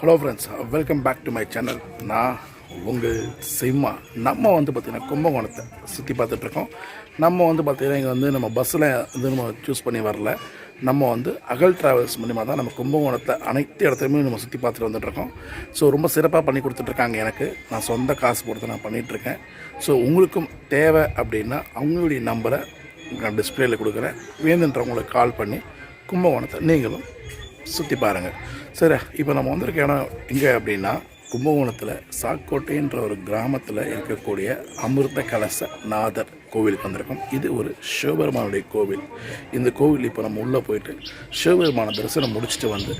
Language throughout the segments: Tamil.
Hello friends welcome back to my channel நான் உங்கள் சிம்மா நம்ம வந்து பார்த்திங்கன்னா கும்பகோணத்தை சுற்றி பார்த்துட்ருக்கோம் நம்ம வந்து பார்த்திங்கன்னா இங்கே வந்து நம்ம பஸ்ஸில் வந்து நம்ம சூஸ் பண்ணி வரல நம்ம வந்து அகல் ட்ராவல்ஸ் மூலிமா தான் நம்ம கும்பகோணத்தை அனைத்து இடத்துலையுமே நம்ம சுற்றி பார்த்துட்டு வந்துட்ருக்கோம். ஸோ ரொம்ப சிறப்பாக பண்ணி கொடுத்துட்ருக்காங்க எனக்கு. நான் சொந்த காசு கொடுத்து நான் பண்ணிகிட்ருக்கேன் ஸோ உங்களுக்கும் தேவை அப்படின்னா அவங்களுடைய நம்பரை நான் டிஸ்பிளேயில் கொடுக்குறேன். வேணுன்றவங்களுக்கு கால் பண்ணி கும்பகோணத்தை நீங்களும் சுற்றி பாருங்கள் சரி இப்போ நம்ம வந்திருக்க இடம் எங்கே அப்படின்னா கும்பகோணத்தில் சாக்கோட்டைன்ற ஒரு கிராமத்தில் இருக்கக்கூடிய அமிர்த கலச நாதர் கோவிலுக்கு வந்திருக்கோம். இது ஒரு சிவபெருமானுடைய கோவில். இந்த கோவில் இப்போ நம்ம உள்ளே போயிட்டு சிவபெருமான தரிசனம் முடிச்சுட்டு வந்து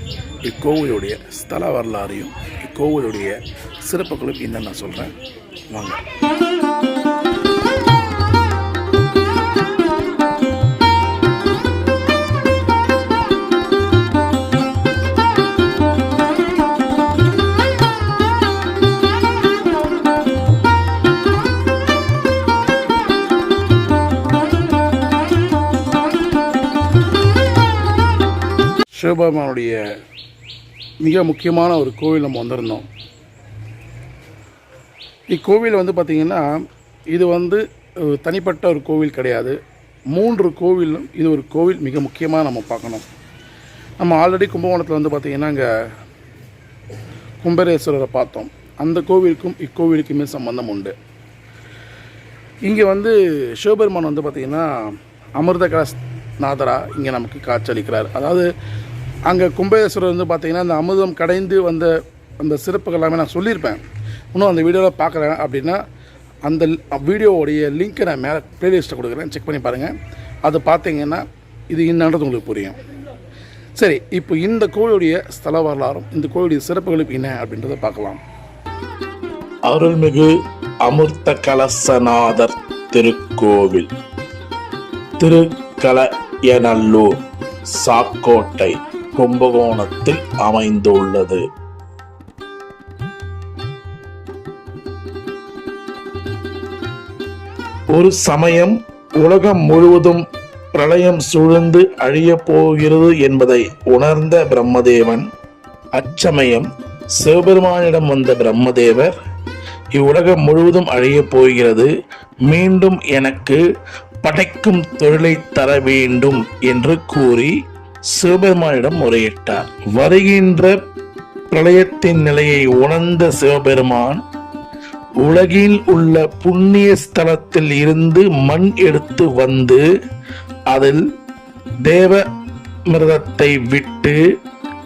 இக்கோவிலுடைய ஸ்தல வரலாறையும் இக்கோவிலுடைய சிறப்புகளும் என்னென்ன சொல்கிறேன் வாங்க. சிவபெருமானுடைய மிக முக்கியமான ஒரு கோவில் நம்ம வந்திருந்தோம். இக்கோவில் வந்து பார்த்திங்கன்னா இது வந்து தனிப்பட்ட ஒரு கோவில் கிடையாது. மூன்று கோவிலும் இது ஒரு கோவில் மிக முக்கியமாக நம்ம பார்க்கணும். நம்ம ஆல்ரெடி கும்பகோணத்தில் வந்து பார்த்திங்கன்னா இங்கே கும்பரேஸ்வரரை பார்த்தோம். அந்த கோவிலுக்கும் இக்கோவிலுக்குமே சம்பந்தம் உண்டு. இங்கே வந்து சிவபெருமான் வந்து பார்த்திங்கன்னா அமிர்த கலஸ் நாதரா இங்கே நமக்கு காட்சி அளிக்கிறார். அதாவது அங்கே கும்பேஸ்வரர் வந்து பார்த்திங்கன்னா அந்த அமிர்தம் கடைந்து வந்த அந்த சிறப்புகள் எல்லாமே நான் சொல்லியிருப்பேன். இன்னும் அந்த வீடியோவில் பார்க்குறேன் அப்படின்னா அந்த வீடியோவுடைய லிங்க்கை நான் மேலே ப்ளேலிஸ்ட்டை கொடுக்குறேன். செக் பண்ணி பாருங்கள் அது பார்த்தீங்கன்னா இது என்னன்றது உங்களுக்கு புரியும். சரி இப்போ இந்த கோவிலுடைய ஸ்தல வரலாறும் இந்த கோவிலுடைய சிறப்புகளும் என்ன அப்படின்றத பார்க்கலாம். அருள்மிகு அமிர்த கலசநாதர் திருக்கோவில் திருக்கலையநல்லூர் சாக்கோட்டை. கும்பகோணத்தில் அமைந்துள்ளது. ஒரு சமயம் உலகம் முழுவதும் பிரளயம் சூழ்ந்து அழியப் போகிறது என்பதை உணர்ந்த பிரம்மதேவன் அச்சமயம் சிவபெருமானிடம் வந்த பிரம்மதேவர் இவ்வுலகம் முழுவதும் அழியப் போகிறது மீண்டும் எனக்கு படைக்கும் தொழிலை தர வேண்டும் என்று கூறி சிவபெருமானிடம் முறையிட்டார். வருகின்ற பிரளயத்தின் நிலையை உணர்ந்த சிவபெருமான் உலகில் உள்ள புண்ணிய ஸ்தலத்தில் இருந்து மண் எடுத்து வந்து அதில் தேவ மிருதத்தை விட்டு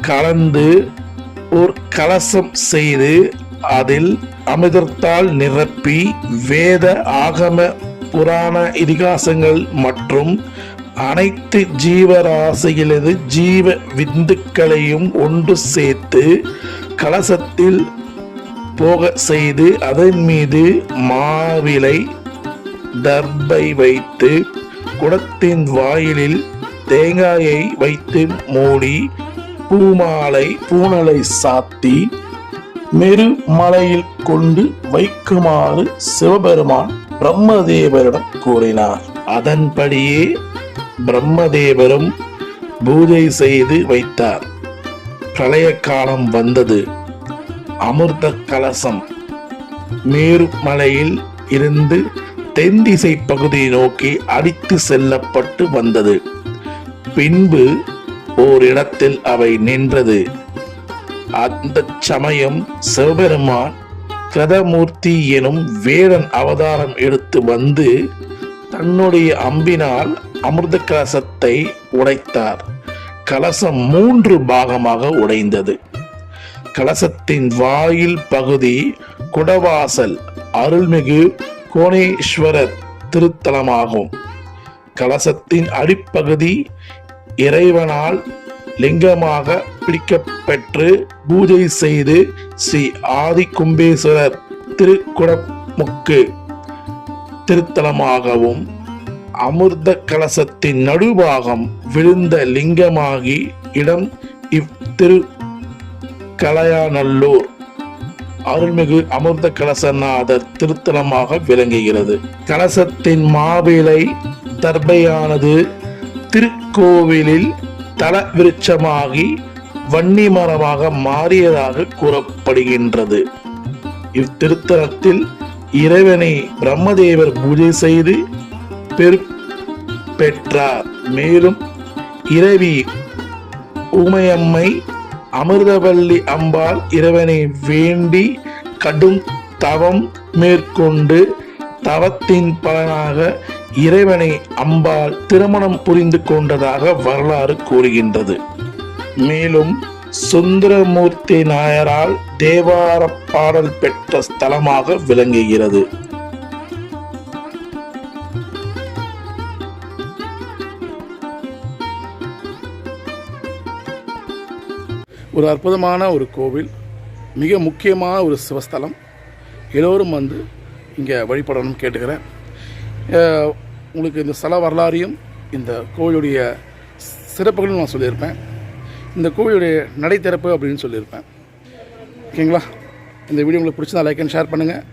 கலந்து ஒரு கலசம் செய்து அதில் அமிர்தத்தால் நிரப்பி வேத ஆகம புராண இதிகாசங்கள் மற்றும் அனைத்து ஜீவராசிகளது ஜீவ விந்துக்களையும் ஒன்று சேர்த்து கலசத்தில் போக செய்து அதன் மீது மாவிலை தர்பை வைத்து குடத்தின் வாயிலில் தேங்காயை வைத்து மூடி பூமாலை பூனலை சாத்தி மெருமலையில் கொண்டு வைக்குமாறு சிவபெருமான் பிரம்மதேவரிடம் கூறினார். அதன்படியே பிரம்மதேவரும் பூஜை செய்து வைத்தார். பிரளய காலம் வந்தது. அமிர்த கலசம். மேருமலையில் இருந்து தென் திசை பகுதியை நோக்கி அடித்து செல்லப்பட்டு வந்தது. பின்பு ஓரிடத்தில் அவை நின்றது. அந்த சமயம் சிவபெருமான் கிரதமூர்த்தி எனும் வேடன் அவதாரம் எடுத்து வந்து தன்னுடைய அம்பினால் அமிர்த கலசத்தை உடைத்தார். கலசம் மூன்று பாகமாக உடைந்தது. கலசத்தின் வாயில் பகுதி குடவாசல் அருள்மிகு கோணேஸ்வரர் திருத்தலமாகும். கலசத்தின் அடிப்பகுதி இறைவனால் லிங்கமாக பிடிக்கப்பெற்று பூஜை செய்து ஸ்ரீ ஆதி கும்பேஸ்வரர் திருக்குடமுக்கு திருத்தலமாகவும் அமிர்த கலசத்தின் நடுபாகம் விழுந்த லிங்கமாகி இடம் இவ்திரு கலையாநல்லூர். அருள்மிகு அமிர்த கலசநாதர் திருத்தலமாக விளங்குகிறது. கலசத்தின் மாவிலை தர்பையானது திருக்கோவிலில் தல விருட்சமாகி வன்னி மரமாக மாறியதாக கூறப்படுகின்றது. இத்திருத்தலத்தில் இறைவனை பிரம்மதேவர் பூஜை செய்து பெரு பெற்றார். மேலும் இரவி உமையம்மை அமிர்தவல்லி அம்பாள் இறைவனை வேண்டி கடும் தவம் மேற்கொண்டு தவத்தின் பலனாக இறைவனை அம்பாள் திருமணம் புரிந்து கொண்டதாக வரலாறு கூறுகின்றது. மேலும் சுந்தரமூர்த்தி நாயரால் தேவார பாடல் பெற்ற ஸ்தலமாக விளங்குகிறது. ஒரு அற்புதமான ஒரு கோவில் மிக முக்கியமான ஒரு சிவஸ்தலம். எல்லோரும் வந்து இங்கே வழிபடணும்னு கேட்டுக்கிறேன். உங்களுக்கு இந்த ஸ்தல வரலாறையும் இந்த கோவிலுடைய சிறப்புகளும் நான் சொல்லியிருப்பேன். இந்த கோவிலுடைய நடை திறப்பு அப்படின்னு சொல்லியிருப்பேன். ஓகேங்களா இந்த வீடியோ உங்களுக்கு பிடிச்சதா லைக் அண்ட் ஷேர் பண்ணுங்கள்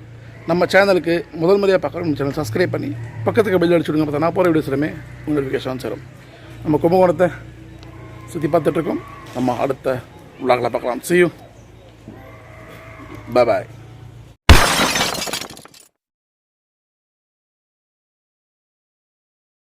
நம்ம சேனலுக்கு முதல் முறையாக பார்க்குற சேனல் சப்ஸ்கிரைப் பண்ணி பக்கத்துக்கு பெல் அடிச்சுடுங்க. பார்த்தா நான் போகிற வீடியோ சிலமே உங்களுக்கு நோட்டிஃபிகேஷன் சேரும். நம்ம கும்பகோணத்தை சுற்றி பார்த்துட்ருக்கோம் நம்ம அடுத்த vlog lang you. Bye-bye.